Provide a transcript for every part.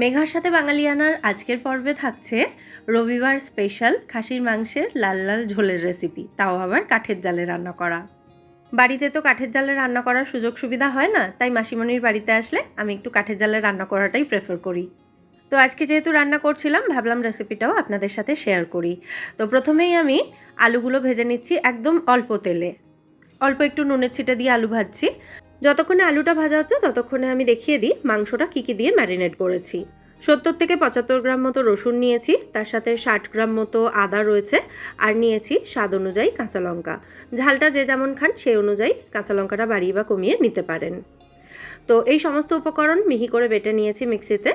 মেঘার সাথে বাঙালিয়ানার আজকের পর্বে থাকছে রবিবার স্পেশাল খাসির মাংসের লাল লাল ঝোলের রেসিপি তাও আবার কাঠের জালে রান্না করা। বাড়িতে তো কাঠের জালে রান্না করার সুযোগ সুবিধা হয় না, তাই মাসিমণির বাড়িতে আসলে আমি একটু কাঠের জালে রান্না করাটাই প্রেফার করি। তো আজকে যেহেতু রান্না করছিলাম, ভাবলাম রেসিপিটাও আপনাদের সাথে শেয়ার করি। তো প্রথমেই আমি আলুগুলো ভেজে নিচ্ছি একদম অল্প তেলে। অল্প একটু নুনের ছিটে দিয়ে আলু ভাজছি। যতক্ষণে আলুটা ভাজা হচ্ছে, ততক্ষণে আমি দেখিয়ে দিই মাংসটা কী কী দিয়ে ম্যারিনেট করেছি। সত্তর থেকে পঁচাত্তর গ্রাম মতো রসুন নিয়েছি, তার সাথে ষাট গ্রাম মতো আদা রয়েছে, আর নিয়েছি স্বাদ অনুযায়ী কাঁচা লঙ্কা। ঝালটা যে যেমন খান, সেই অনুযায়ী কাঁচা লঙ্কাটা বাড়িয়ে বা কমিয়ে নিতে পারেন। তো এই সমস্ত উপকরণ মিহি করে বেটে নিয়েছি মিক্সিতে।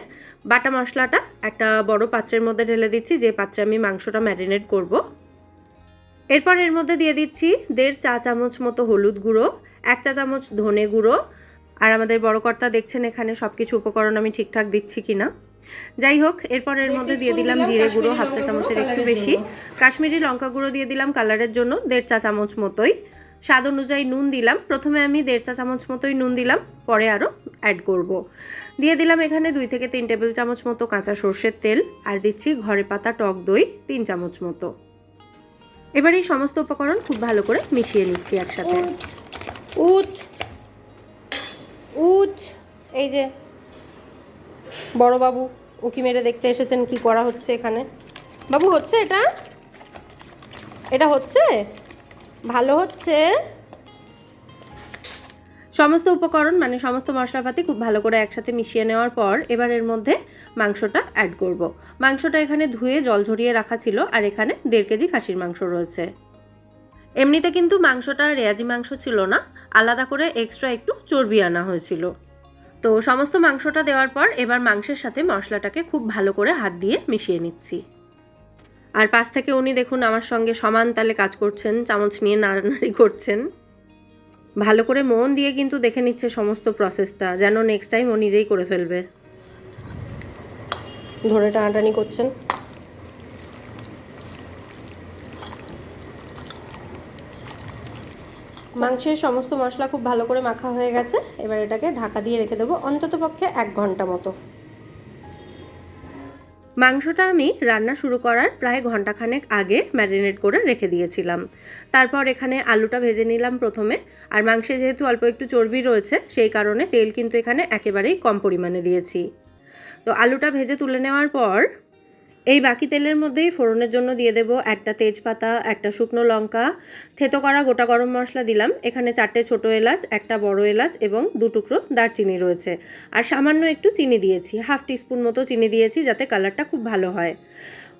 বাটা মশলাটা একটা বড় পাত্রের মধ্যে ঢেলে দিচ্ছি, যে পাত্রে আমি মাংসটা ম্যারিনেট করব। এরপর এর মধ্যে দিয়ে দিচ্ছি দেড় চা চামচ মতো হলুদ গুঁড়ো এক চা চামচ ধনে গুঁড়ো। আর আমাদের বড় কর্তা দেখছেন এখানে সব কিছু উপকরণ আমি ঠিকঠাক দিচ্ছি কি না যাই হোক এরপর এর মধ্যে দিয়ে দিলাম জিরে গুঁড়ো হাফ চা চামচের একটু বেশি। কাশ্মীরি লঙ্কা গুঁড়ো দিয়ে দিলাম কালারের জন্য দেড় চা চামচ মতোই। স্বাদ অনুযায়ী নুন দিলাম। প্রথমে আমি দেড় চা চামচ মতোই নুন দিলাম পরে আরও অ্যাড করব। দিয়ে দিলাম এখানে দুই থেকে তিন টেবিল চামচ মতো কাঁচা সর্ষের তেল। আর দিচ্ছি ঘরে পাতা টক দই তিন চামচ মতো। এবার এই সমস্ত উপকরণ খুব ভালো করে মিশিয়ে নিচ্ছি একসাথে। উচ উচ এই যে বড় বাবু, উকি মেরে দেখতে এসেছেন কি করা হচ্ছে এখানে। বাবু, হচ্ছে এটা? এটা হচ্ছে? ভালো হচ্ছে? সমস্ত উপকরণ মানে সমস্ত মশলাপাতি খুব ভালো করে একসাথে মিশিয়ে নেওয়ার পর এবার এর মধ্যে মাংসটা অ্যাড করব। মাংসটা এখানে ধুয়ে জল ঝরিয়ে রাখা ছিল আর এখানে দেড় কেজি খাসির মাংস রয়েছে। এমনিতে কিন্তু মাংসটা রেয়াজি মাংস ছিল না, আলাদা করে এক্সট্রা একটু চর্বি আনা হয়েছিল। তো সমস্ত মাংসটা দেওয়ার পর এবার মাংসের সাথে মশলাটাকে খুব ভালো করে হাত দিয়ে মিশিয়ে নিচ্ছি। আর পাশ থেকে উনি দেখুন আমার সঙ্গে সমান তালে কাজ করছেন, চামচ নিয়ে নাড়ানাড়ি করছেন। ভালো করে মন দিয়ে কিন্তু দেখে নিচ্ছে সমস্ত প্রসেসটা যেন নেক্সট টাইম ও নিজেই করে ফেলবে। ধরে টানাটানি করছেন। মাংসের সমস্ত মশলা খুব ভালো করে মাখা হয়ে গেছে। এবার এটাকে ঢাকা দিয়ে রেখে দেবো অন্তত পক্ষে এক ঘণ্টা মতো। মাংসটা আমি রান্না শুরু করার প্রায় ঘন্টাখানেক আগে ম্যারিনেট করে রেখে দিয়েছিলাম। তারপর এখানে আলুটা ভেজে নিলাম প্রথমে। আর মাংসে যেহেতু অল্প একটু চর্বি রয়েছে, সেই কারণে তেল কিন্তু এখানে একেবারেই কম পরিমাণে দিয়েছি। তো আলুটা ভেজে তুলে নেওয়ার পর এই বাকি তেলের মধ্যেই ফোড়নের জন্য দিয়ে দেব একটা তেজপাতা, একটা শুকনো লঙ্কা, থেতো করা গোটা গরম মশলা দিলাম। এখানে চারটে ছোট এলাচ, একটা বড় এলাচ এবং দু টুকরো দারচিনি রয়েছে। আর সামান্য একটু চিনি দিয়েছি, হাফ টিস্পুন মতো চিনি দিয়েছি যাতে কালারটা খুব ভালো হয়।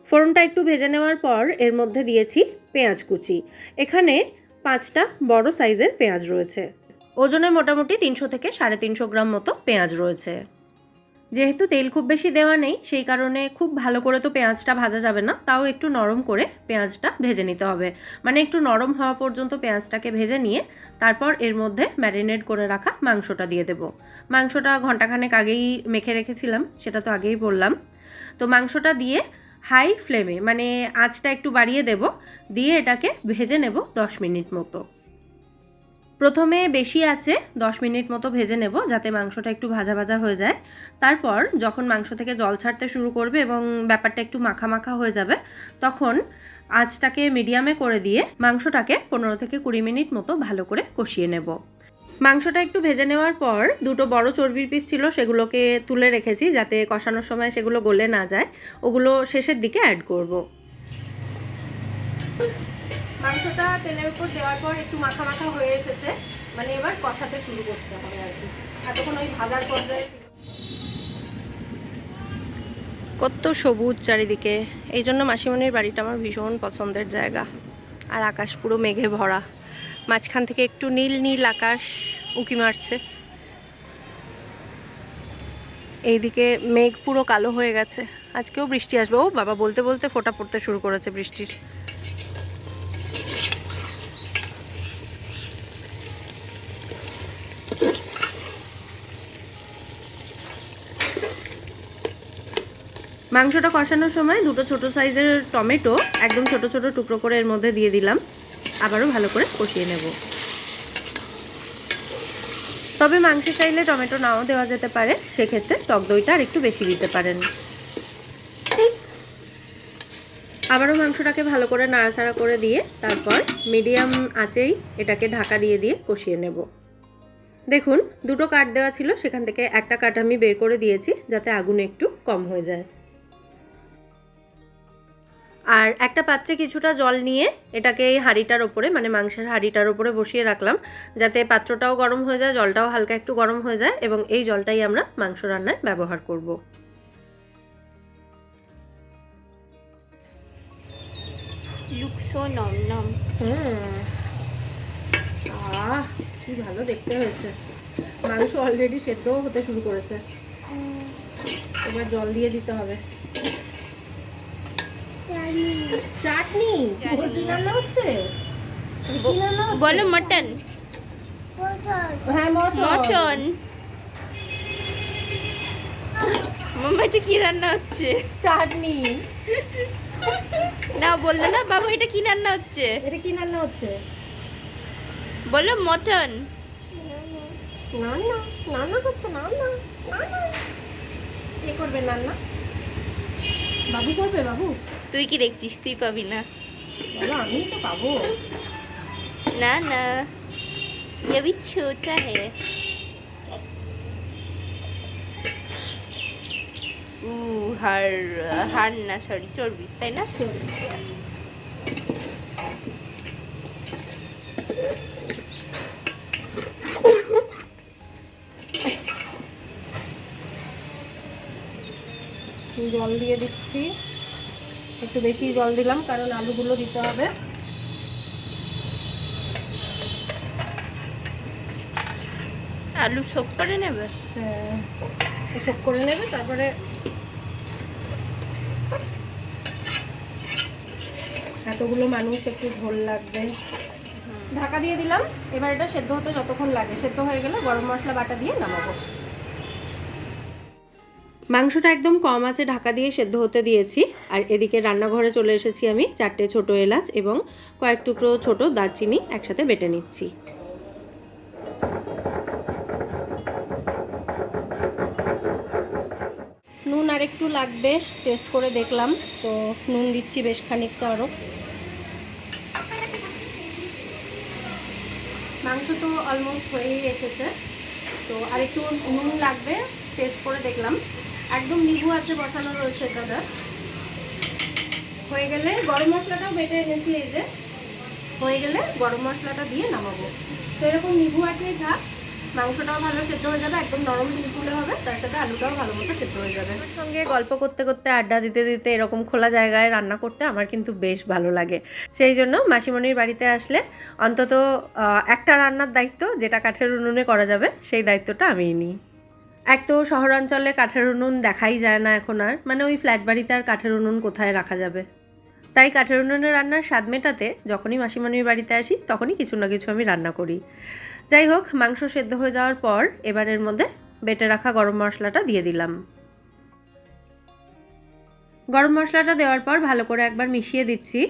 ফোড়নটা একটু ভেজে নেওয়ার পর এর মধ্যে দিয়েছি পেঁয়াজ কুচি। এখানে পাঁচটা বড় সাইজের পেঁয়াজ রয়েছে। ওজনে মোটামুটি তিনশো থেকে সাড়ে তিনশো গ্রাম মতো পেঁয়াজ রয়েছে। যেহেতু তেল খুব বেশি দেওয়া নেই, সেই কারণে খুব ভালো করে তো পেঁয়াজটা ভাজা যাবে না, তাও একটু নরম করে পেঁয়াজটা ভেজে নিতে হবে। মানে একটু নরম হওয়া পর্যন্ত পেঁয়াজটাকে ভেজে নিয়ে তারপর এর মধ্যে ম্যারিনেট করে রাখা মাংসটা দিয়ে দেবো। মাংসটা ঘন্টাখানেক আগেই মেখে রেখেছিলাম, সেটা তো আগেই বললাম। তো মাংসটা দিয়ে হাই ফ্লেমে মানে আঁচটা একটু বাড়িয়ে দেব, দিয়ে এটাকে ভেজে নেব দশ মিনিট মতো। প্রথমে বেশি আছে, দশ মিনিট মতো ভেজে নেব যাতে মাংসটা একটু ভাজা ভাজা হয়ে যায়। তারপর যখন মাংস থেকে জল ছাড়তে শুরু করবে এবং ব্যাপারটা একটু মাখা মাখা হয়ে যাবে, তখন আঁচটাকে মিডিয়ামে করে দিয়ে মাংসটাকে পনেরো থেকে কুড়ি মিনিট মতো ভালো করে কষিয়ে নেব। মাংসটা একটু ভেজে নেওয়ার পর দুটো বড় চর্বির পিস ছিল, সেগুলোকে তুলে রেখেছি যাতে কষানোর সময় সেগুলো গলে না যায়। ওগুলো শেষের দিকে অ্যাড করব। মাংসটা তেলের উপর দেওয়ার পর একটু মাখা মাখা হয়ে এসেছে। মানে এবার কষাতে শুরু করতে হবে আর কি। ওই ভাজার পর্যায়ে কত সবুজ চারিদিকে। এই জন্য মাসিমণির বাড়িটা আমার ভীষণ পছন্দের জায়গা। আর আকাশ পুরো মেঘে ভরা। মাঝখান থেকে একটু নীল নীল আকাশ উঁকি মারছে। এইদিকে মেঘ পুরো কালো হয়ে গেছে। আজকেও বৃষ্টি আসবে। ও বাবা, বলতে বলতে ফোটা পড়তে শুরু করেছে বৃষ্টির। মাংসটা কষানোর সময় দুটো ছোট সাইজের টমেটো, একদম ছোট ছোট টুকরো করে এর মধ্যে দিয়ে দিলাম। আবারও ভালো করে কষিয়ে নেব। তবে মাংসে চাইলে টমেটো নাও দেওয়া যেতে পারে, সেক্ষেত্রে টক দইটা আর একটু বেশি দিতে পারেন। আবারও মাংসটাকে ভালো করে নাড়াচাড়া করে দিয়ে তারপর মিডিয়াম আঁচেই এটাকে ঢাকা দিয়ে দিয়ে কষিয়ে নেব। দেখুন, দুটো কাঠ দেওয়া ছিল, সেখান থেকে একটা কাঠ আমি বের করে দিয়েছি, যাতে আগুন একটু কম হয়ে যায়। আর একটা পাত্রে কিছুটা জল নিয়ে এটাকে এই হাঁড়িটার ওপরে মানে মাংসের হাঁড়িটার ওপরে বসিয়ে রাখলাম যাতে পাত্রটাও গরম হয়ে যায় জলটাও হালকা একটু গরম হয়ে যায় এবং এই জলটাই আমরা মাংস রান্নায় ব্যবহার করব। আহ কি ভালো দেখতে হয়েছে। মাংস অলরেডি সেদ্ধও হতে শুরু করেছে। এবার জল দিয়ে দিতে হবে। চাটনি? বলছি রান্না হচ্ছে? রান্না? বলো মটন। হ্যাঁ মটন। এটা কি রান্না হচ্ছে? চাটনি। না বলল না বাবা এটা কি রান্না হচ্ছে? এটা কি রান্না হচ্ছে? বলো মটন। নান্না নান্না করছে নান্না নান্না কে করবে নান্না বাবু করবে বাবু? তুই কি দেখছিস তুই পাবি না বাবা আমি তো পাবো না না ये भी छोटा है উ হাড় হাড় না সরি চর্বি তাই না জল দিয়ে দিচ্ছি একটু বেশি জল দিলাম কারণ আলুগুলো দিতে হবে। আলু শোক করে নেবে? হ্যাঁ শোক করে নেবে তারপরে এতগুলো মানুষ একটু ঝোল লাগবে। ঢাকা দিয়ে দিলাম এবার এটা সেদ্ধ হতে যতক্ষণ লাগে। সেদ্ধ হয়ে গেলে গরম মশলা বাটা দিয়ে নামাবো। মাংসটা একদম কম আছে, ঢাকা দিয়ে সেদ্ধ হতে দিয়েছি। আর এদিকে রান্নাঘরে চলে এসেছি আমি চারটে ছোট এলাচ এবং কয়েক টুকরো ছোট দারচিনি একসাথে বেটে নিচ্ছি। নুন আর একটু লাগবে টেস্ট করে দেখলাম, তো নুন দিচ্ছি বেশ খানিকটা আরও মাংস তো অলমোস্ট হয়েই এসেছে, তো আর একটু নুন লাগবে টেস্ট করে দেখলাম। একদম নিবু আছে বসানো রয়েছে দাদা। হয়ে গেলে গরম মশলাটাও বেটে এনেছি এই যে। হয়ে গেলে গরম মশলাটা দিয়ে নামাবো। তো এরকম নিবু আছেই থাক মাংসটাও ভালো সেদ্ধ হয়ে যাবে, একদম নরম তুলতুলে হবে, তার সাথে আলুটাও ভালো মতো সেদ্ধ হয়ে যাবে। ওর সঙ্গে গল্প করতে করতে, আড্ডা দিতে দিতে, এরকম খোলা জায়গায় রান্না করতে আমার কিন্তু বেশ ভালো লাগে। সেই জন্য মাসিমণির বাড়িতে আসলে অন্তত একটা রান্নার দায়িত্ব, যেটা কাঠের উনুনে করা যাবে, সেই দায়িত্বটা আমিই নিই। এক তো শহরাঞ্চলে কাঠের উনুন দেখাই যায় না এখন আর। মানে ওই ফ্ল্যাট বাড়িতে আর কাঠের উনুন কোথায় রাখা যাবে? তাই কাঠের উনুনে রান্নার স্বাদ মেটাতে যখনই মাসিমণির বাড়িতে আসি, তখনই কিছু না কিছু আমি রান্না করি। যাই হোক, মাংস সেদ্ধ হয়ে যাওয়ার পর এবারের মধ্যে বেটে রাখা গরম মশলাটা দিয়ে দিলাম। গরম মশলাটা দেওয়ার পর ভালো করে একবার মিশিয়ে দিচ্ছি।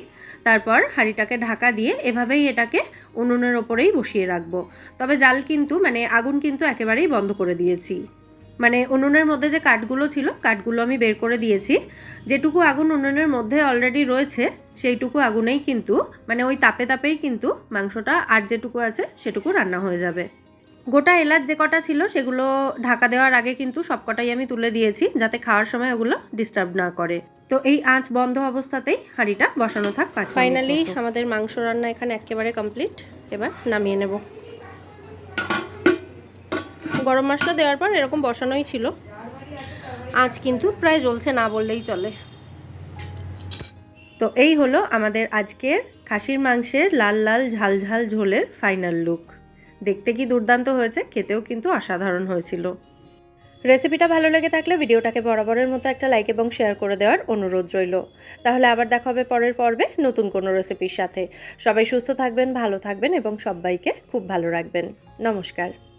তারপর হাঁড়িটাকে ঢাকা দিয়ে এভাবেই এটাকে উনুনের ওপরেই বসিয়ে রাখব। তবে জাল কিন্তু মানে আগুন কিন্তু একেবারেই বন্ধ করে দিয়েছি। মানে উনুনের মধ্যে যে কাঠগুলো ছিল কাঠগুলো আমি বের করে দিয়েছি। যেটুকু আগুন উনুনের মধ্যে অলরেডি রয়েছে সেইটুকু আগুনেই কিন্তু মানে ওই তাপে তাপেই কিন্তু মাংসটা আর যেটুকু আছে সেটুকু রান্না হয়ে যাবে। গোটা এলাচ যে কটা ছিল সেগুলো ঢাকা দেওয়ার আগে কিন্তু সব কটাই আমি তুলে দিয়েছি যাতে খাওয়ার সময় ওগুলো ডিস্টার্ব না করে। তো এই আঁচ বন্ধ অবস্থাতেই হাঁড়িটা বসানো থাক পাঁচ ফাইনালি আমাদের মাংস রান্না এখানে একেবারে কমপ্লিট এবার নামিয়ে নেব। গরম মশলা দেওয়ার পর এরকম বসানোই ছিল। আঁচ কিন্তু প্রায় জ্বলছে না বললেই চলে। তো এই হলো আমাদের আজকের খাসির মাংসের লাল লাল ঝাল ঝাল ঝোলের ফাইনাল লুক দেখতে কি দুর্দান্ত হয়েছে, খেতেও কিন্তু অসাধারণ হয়েছিল। রেসিপিটা ভালো লেগে থাকলে ভিডিওটাকে বরাবরের মতো একটা লাইক এবং শেয়ার করে দেওয়ার অনুরোধ রইল। তাহলে আবার দেখা হবে পরের পর্বে নতুন কোনো রেসিপির সাথে। সবাই সুস্থ থাকবেন, ভালো থাকবেন এবং সবাইকে খুব ভালো রাখবেন। নমস্কার।